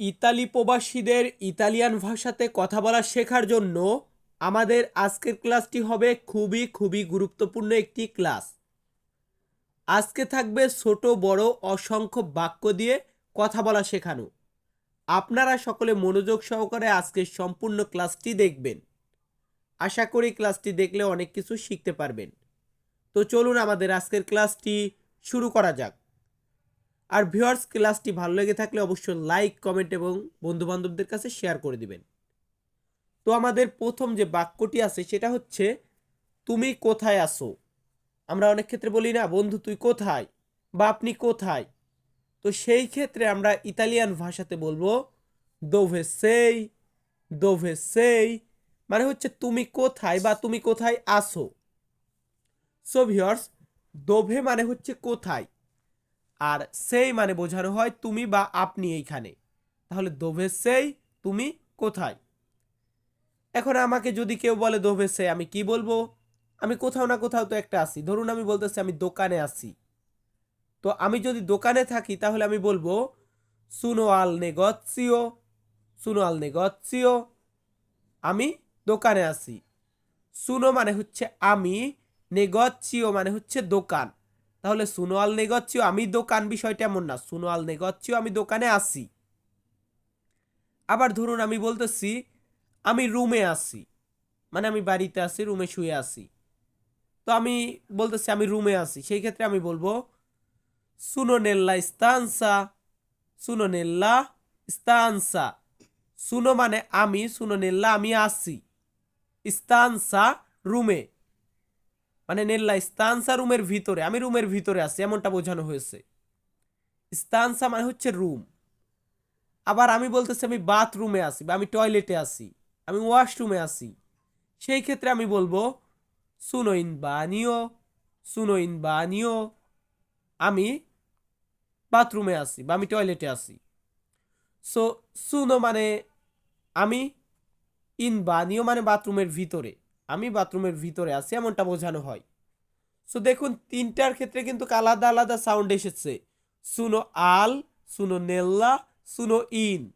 Italy প্রবাসীদের Italian ভাষাতে কথা বলা শেখার জন্য আমাদের আজকের ক্লাসটি হবে খুবই খুবই গুরুত্বপূর্ণ একটি ক্লাস। আজকে থাকবে ছোট, বড়, অসংখ্য বাক্য দিয়ে কথা বলা শেখানো। আপনারা সকলে মনোযোগ সহকারে আজকের সম্পূর্ণ ক্লাসটি দেখবেন। আশা করি ক্লাসটি দেখলে অনেক কিছু শিখতে পারবেন। তো চলুন আমাদের আজকের ক্লাসটি শুরু করা যাক। আর ভিউয়ার্স ক্লাসটি ভালো লেগে থাকলে অবশ্যই লাইক কমেন্ট এবং বন্ধু বান্ধবদের কাছে শেয়ার করে দিবেন। তো আমাদের প্রথম যে বাক্যটি আছে সেটা হচ্ছে, তুমি কোথায় আসো আমরা অনেক ক্ষেত্রে বলি, না, বন্ধু, তুই কোথায়? বা আপনি কোথায়? তো সেই ক্ষেত্রে আমরা ইতালিয়ান ভাষাতে বলব, দোভে সেই? দোভে সেই? মানে হচ্ছে, তুমি কোথায় বা তুমি কোথায় আসো সো ভিউয়ার্স দোভে মানে হচ্ছে কোথায়। আর সেই মানে বোঝানো হয় তুমি বা আপনি এইখানে। তাহলে দোভে সেই, তুমি কোথায়? এখন আমাকে যদি কেউ বলে দোভে সেই, আমি কি বলব? আমি কোথাও না কোথাও তো একটা আসি ধরুন আমি বলতেছি, আমি দোকানে আসি তো আমি যদি দোকানে থাকি, তাহলে আমি বলব সুনো আল নেগৎসিও সুনো আল নেগৎসিও, আমি দোকানে আসি সুনো মানে হচ্ছে আমি নেগচ্ছিও মানে হচ্ছে দোকান। তাহলে সুনোয়াল নেগচ্ছিও আমি দোকান বিষয়টা এমন না, সুনোয়াল নেগচ্ছিও আমি দোকানে আসি। আবার ধরুন আমি বলতেছি, আমি রুমে আসি মানে আমি বাড়িতে আসি, রুমে শুয়ে আসি। তো আমি বলতেছি, আমি রুমে আসি, সেই ক্ষেত্রে আমি বলব সুনো নেল্লা স্তানসা সুনো নেল্লা স্তানসা সুনো মানে আমি সুনো নেল্লা আমি আসি স্তানসা রুমে। মানে নেল্লা স্তানসা রুমের ভিতরে, আমি রুমের ভিতরে আছি, এমনটা বোঝানো হয়েছে। স্তানসা মানে হচ্ছে রুম। আবার আমি বলতেছি, আমি বাথরুমে আছি বা আমি টয়লেটে আছি, আমি ওয়াশরুমে আছি। সেই ক্ষেত্রে আমি বলব সুনো ইন বানিও সুনো ইন বানিও, আমি বাথরুমে আছি বা আমি টয়লেটে আছি। সো সুনো মানে আমি, ইন বানিও মানে বাথরুমের ভিতরে। আমি বাথরুমের ভিতরে আছি, এমনটা বোঝানো হয়। সো দেখুন, তিনটার ক্ষেত্রে কিন্তু আলাদা আলাদা সাউন্ড এসেছে। সুনো আল সুনো নেল্লা সুনো ইন।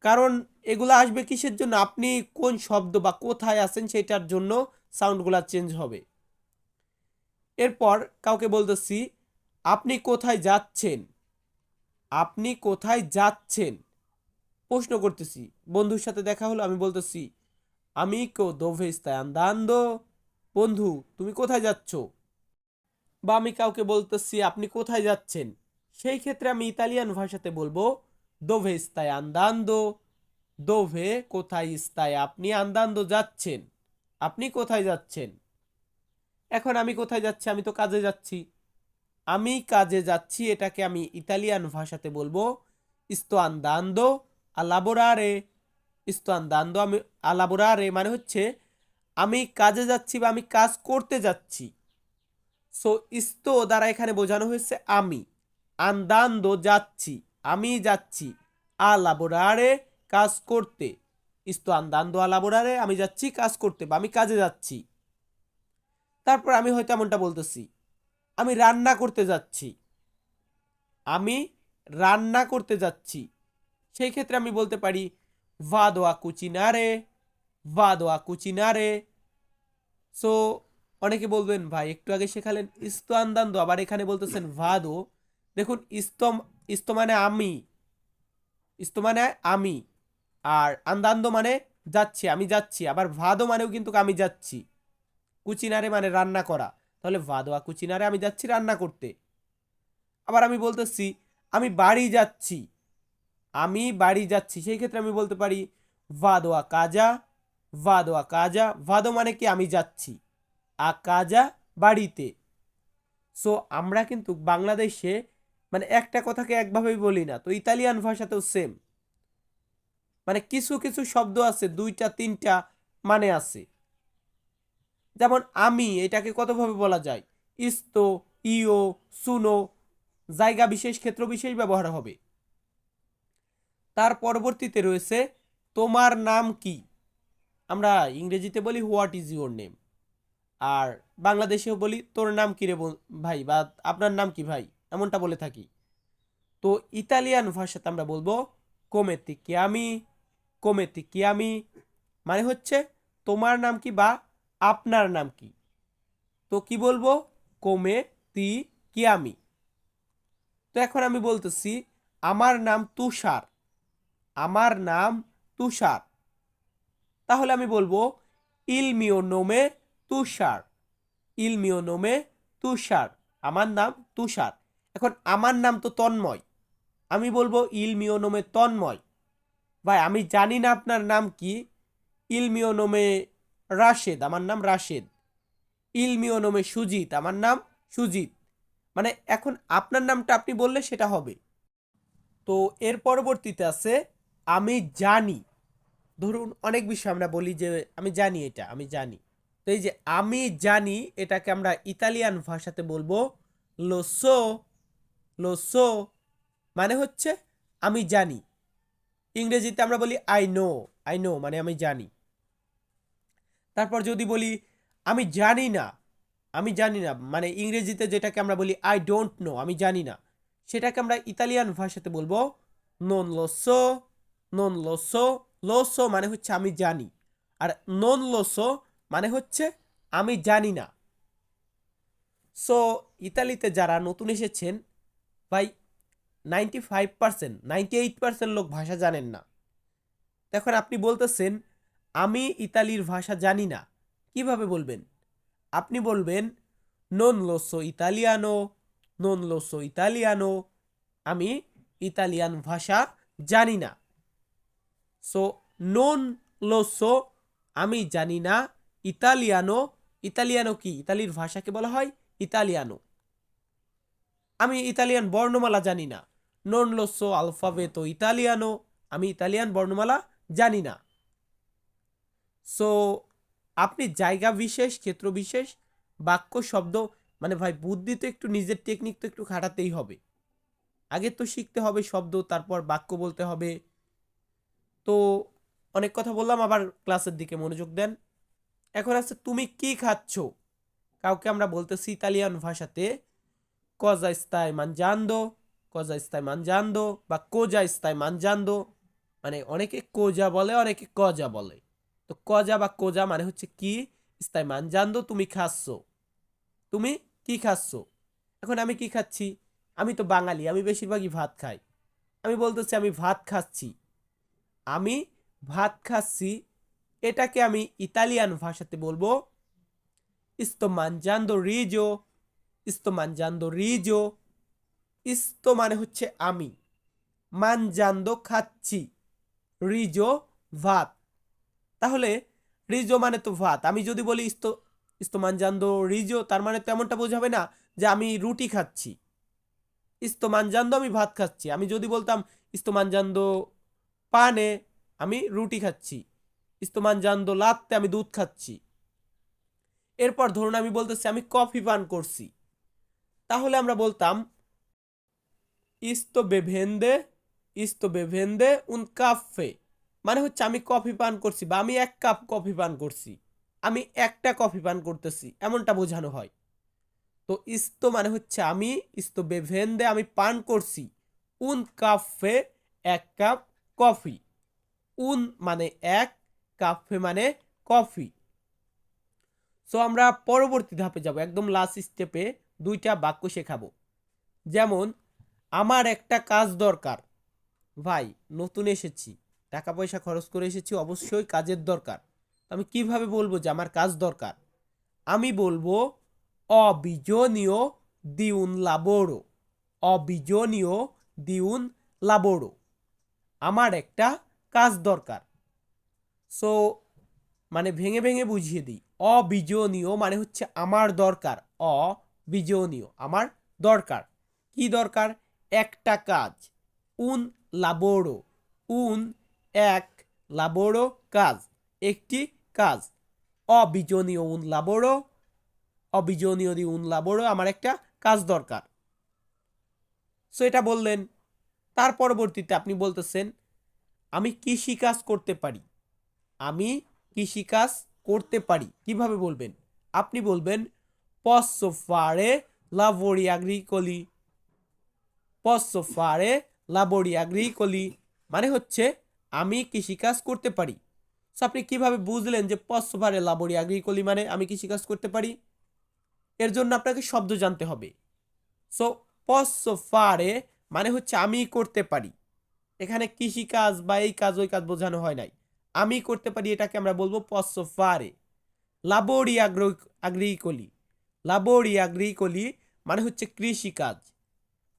কারণ এগুলো আসবে কিসের জন্য? আপনি কোন শব্দ বা কোথায় আছেন সেটার জন্য সাউন্ডগুলো চেঞ্জ হবে। এরপর কাউকে বলতেছি, আপনি কোথায় যাচ্ছেন? আপনি কোথায় যাচ্ছেন? প্রশ্ন করতেছি। বন্ধুর সাথে দেখা হলো, আমি বলতেছি আমি কো দোভে স্তায় আন্দান্দো বন্ধু, তুমি কোথায় যাচ্ছ? বা আমি কাউকে বলতেছি, আপনি কোথায় যাচ্ছেন? সেই ক্ষেত্রে আমি ইতালিয়ান ভাষাতে বলব দোভে স্তায় আন্দান্দো দোভে কোথায় স্তায় আপনি আন্দান্দো যাচ্ছেন? আপনি কোথায় যাচ্ছেন? এখন আমি কোথায় যাচ্ছি? আমি তো কাজে যাচ্ছি। আমি কাজে যাচ্ছি, এটাকে আমি ইতালিয়ান ভাষাতে বলব ইস্তো আন্দান্দো আলাবোরারে ইস্তো আন্দান্দো, আমি আলাবোরারে মানে হচ্ছে আমি কাজে যাচ্ছি বা আমি কাজ করতে যাচ্ছি। সো ইস্তো দ্বারা এখানে বোঝানো হয়েছে আমি, আন্দান্দো যাচ্ছি, আমি যাচ্ছি, আলাবোরারে কাজ করতে। ইস্তো আন্দান্দো, আলাবোরারে, আমি যাচ্ছি, কাজ করতে বা আমি কাজে যাচ্ছি। তারপর আমি হয়তো এমনটা বলতেছি, আমি রান্না করতে যাচ্ছি, আমি রান্না করতে যাচ্ছি। সেই ক্ষেত্রে আমি বলতে পারি ভাদোয়া কুচিনারে ভাদোয়া কুচিনারে সো অনেকে বলবেন, ভাই, একটু আগে শেখালেন ইস্তো আন্দান্দো আবার এখানে বলতেছেন ভাদো। দেখুন, ইস্তম ইস্তো মানে আমি ইস্তো মানে আমি, আর আন্দান্দো মানে যাচ্ছি, আমি যাচ্ছি, আবার ভাদো মানেও কিন্তু আমি যাচ্ছি। কুচিনারে মানে রান্না করা, তাহলে ভাদোয়া কুচিনারে আমি যাচ্ছি রান্না করতে। আবার আমি বলতেছি, আমি বাড়ি যাচ্ছি। আমি বাড়ি যাচ্ছি, সেই ক্ষেত্রে আমি বলতে পারি, ভাদোয়া কাজা ভাদোয়া কাজা। ভাদো মানে কি? আমি যাচ্ছি। আ কাজা বাড়িতে। সো আমরা কিন্তু বাংলাদেশে মানে একটা কথাকে একভাবেই বলি না, তো ইতালিয়ান ভাষাতেও সেম মানে কিছু কিছু শব্দ আছে, দুইটা, তিনটা মানে আছে। যেমন আমি, এটাকে কতভাবে বলা যায়? ইস্তো ইও সুনো, জায়গা বিশেষ, ক্ষেত্র বিশেষ ব্যবহার হবে। তার পরবর্তীতে রয়েছে তোমার নাম কি? আমরা ইংরেজিতে বলি, হোয়াট ইজ ইউর নেম? আর বাংলাদেশেও বলি, তোর নাম কি রে ভাই, বা আপনার নাম কি ভাই? এমনটা বলে থাকি। তো ইতালিয়ান ভাষাতে আমরা বলব, কোমেতি কিয়ামি কোমেতি কিয়ামি মানে হচ্ছে, তোমার নাম কি বা আপনার নাম কি? তো কি বলব? কোমে তি কিয়ামি তো এখন আমি বলতেছি, আমার নাম তুষার আমার নাম তুষার। তাহলে আমি বলব ইলমিও নোমে তুষার। ইলমিও নোমে তুষার। আমার নাম তুষার। এখন আমার নাম তো তন্ময়। আমি বলব ইলমিও নোমে তন্ময়। ভাই, আমি জানি না আপনার নাম কি। ইলমিও নোমে রাশেদ। আমার নাম রাশেদ। ইলমিও নোমে সুজিত। আমার নাম সুজিত। মানে এখন আপনার নামটা আপনি বললে সেটা হবে। তো এর পরবর্তীতে আছে আমি জানি। ধরুন, অনেক বিষয় আমরা বলি যে, আমি জানি এটা, আমি জানি। তো এই যে, আমি জানি এটাকে আমরা ইতালিয়ান ভাষাতে বলব লোসো লোসো মানে হচ্ছে, আমি জানি। ইংরেজিতে আমরা বলি আই নো আই নো মানে আমি জানি। তারপর যদি বলি, আমি জানি না, আমি জানি না মানে ইংরেজিতে যেটাকে আমরা বলি আই ডোন্ট নো আমি জানি না। সেটাকে আমরা ইতালিয়ান ভাষাতে বলব নন লোসো নন লোসো লোসো মানে হচ্ছে আমি জানি। আর নন লোসো মানে হচ্ছে আমি জানি না। সো ইতালিতে যারা নতুন এসেছেন, ভাই ninety five percent ninety eight percent লোক ভাষা জানেন না। এখন আপনি বলতেছেন, আমি ইতালির ভাষা জানি না। কীভাবে বলবেন? আপনি বলবেন নন লোসো ইতালিয়ানো নন লোসো ইতালিয়ানো আমি ইতালিয়ান ভাষা জানি না। সো নন লোসো আমি জানি না। ইতালিয়ানো ইতালিয়ানো কি? ইতালির ভাষাকে বলা হয় ইতালিয়ানো। আমি ইতালিয়ান বর্ণমালা জানি না। নন লোসো আলফাবেতো ইতালিয়ানো আমি ইতালিয়ান বর্ণমালা জানি না। সো আপনি জায়গা বিশেষ, ক্ষেত্র বিশেষ, বাক্য, শব্দ মানে ভাই বুদ্ধি তো একটু নিজের টেকনিক তো একটু খাটাতেই হবে। আগে তো শিখতে হবে শব্দ, তারপর বাক্য বলতে হবে। তো অনেক কথা বললাম, আবার ক্লাসের দিকে মনোযোগ দেন। এখন আছে, তুমি কি খাচ্ছ? কাউকে আমরা বলতেছি ইতালিয়ান ভাষাতে কজা স্তায় মানজান্দো কজা স্তায় মানজান্দো বা কোজা স্তায় মানজান্দো মানে অনেকে কোজা বলে, অনেকে কজা বলে। তো কজা বা কোজা মানে হচ্ছে কি? স্তায় মানজান্দো, তুমি খাচ্ছ। তুমি কি খাচ্ছ? এখন আমি কি খাচ্ছি? আমি তো বাঙালি, আমি বেশিরভাগই ভাত খাই। আমি বলতেছি, আমি ভাত খাচ্ছি। আমি ভাত খাচ্ছি, এটাকে আমি ইতালিয়ান ভাষাতে বলব, ইস্তো মানজান্দো রিজো, ইস্তো মানজান্দো রিজো, ইস্তো মানে হচ্ছে আমি, মানজান্দো খাচ্ছি, রিজো ভাত। তাহলে রিজো মানে তো ভাত। আমি যদি বলি ইস্তো ইস্তো মানজান্দো রিজো তার মানে তেমনটা বোঝাবে না যে আমি রুটি খাচ্ছি। ইস্তো মানজান্দো, আমি ভাত খাচ্ছি। আমি যদি বলতাম, ইস্তো মানজান্দো পানে আমি রুটি খাচ্ছি। ইস্তমান জান্দো লাত্তে আমি দুধ খাচ্ছি। এরপর ধরুন আমি বলতেছি, আমি কফি পান করছি। তাহলে আমরা বলতাম, ইস্তো বেভেন্দে ইস্তো বেভেন্দে উন কাফে। মানে হচ্ছে আমি কফি পান করছি বা আমি এক কাপ কফি পান করছি। আমি একটা কফি পান করতেছি, এমনটা বোঝানো হয়। তো ইস্তো মানে হচ্ছে আমি, ইস্তো বেভেন্দে আমি পান করছি। উন কাফে, এক কাপ কফি। উন মানে এক, কাফে মানে কফি। সো আমরা পরবর্তী ধাপে যাব, একদম লাস্ট স্টেপে দুইটা বাক্য শেখাবো। যেমন, আমার একটা কাজ দরকার। ভাই, নতুন এসেছি। টাকা পয়সা খরচ করে এসেছি, অবশ্যই কাজের দরকার। আমি কীভাবে বলব যে আমার কাজ দরকার? আমি বলব, অবিজনীয় দিউন লাবোড়ো অবিজনীয় দিউন লাবোড়ো আমার একটা কাজ দরকার। সো মানে ভেঙে ভেঙে বুঝিয়ে দিই। অবিজনীয় মানে হচ্ছে আমার দরকার। অবিজনীয় আমার দরকার। কি দরকার? একটা কাজ। উন লাবোড়ো। উন এক লাবোড়ো কাজ। একটি কাজ। অবিজনীয় উন লাবোড়ো। অবিজনীয় উন লাবোড়ো আমার একটা কাজ দরকার। সো এটা বললেন তার পরবর্তীতে আপনি বলতেছেন, আমি কৃষি কাজ করতে পারি। আমি কৃষি কাজ করতে পারি। কীভাবে বলবেন? আপনি বলবেন posso fare lavori agricoli posso fare lavori agricoli মানে হচ্ছে, আমি কৃষিকাজ করতে পারি। সো আপনি কীভাবে বুঝলেন যে পসভারে লাবরি আগ্রিকলি মানে আমি কৃষিকাজ করতে পারি? এর জন্য আপনাকে শব্দ জানতে হবে। সো পসফারে মানে হচ্ছে আমি করতে পারি। এখানে কৃষিকাজ বা এই কাজ, ওই কাজ বোঝানো হয় নাই। আমি করতে পারি এটাকে আমরা বলব পসফারে। লাবোরি আগ্র আগ্রিকলি লাবোরি আগ্রিকলি মানে হচ্ছে কৃষিকাজ।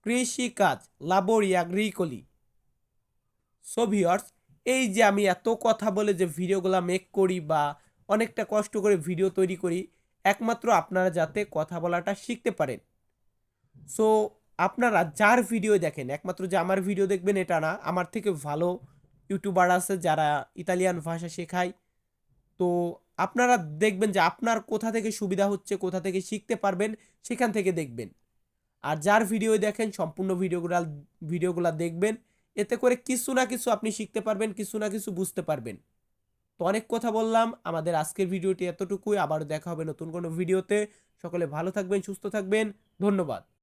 কৃষিকাজ লাবোরি আগ্রিকলি সো ভিওর্স এই যে আমি এত কথা বলে যে ভিডিওগুলো মেক করি বা অনেকটা কষ্ট করে ভিডিও তৈরি করি, একমাত্র আপনারা যাতে কথা বলাটা শিখতে পারেন। সো আপনারা যার ভিডিও দেখেন, একমাত্র যে আমার ভিডিও দেখবেন এটা না, আমার থেকে ভালো ইউটিউবার আছে যারা ইতালিয়ান ভাষা শেখায়। তো আপনারা দেখবেন যে আপনার কোথা থেকে সুবিধা হচ্ছে, কোথা থেকে শিখতে পারবেন, সেখান থেকে দেখবেন। আর যার ভিডিও দেখেন, সম্পূর্ণ ভিডিওগুলা, ভিডিওগুলো দেখবেন, এতে করে কিছু না কিছু আপনি শিখতে পারবেন, কিছু না কিছু বুঝতে পারবেন। তো অনেক কথা বললাম, আমাদের আজকের ভিডিওটি এতটুকুই, আবারও দেখা হবে নতুন কোনো ভিডিওতে। সকলে ভালো থাকবেন, সুস্থ থাকবেন, ধন্যবাদ।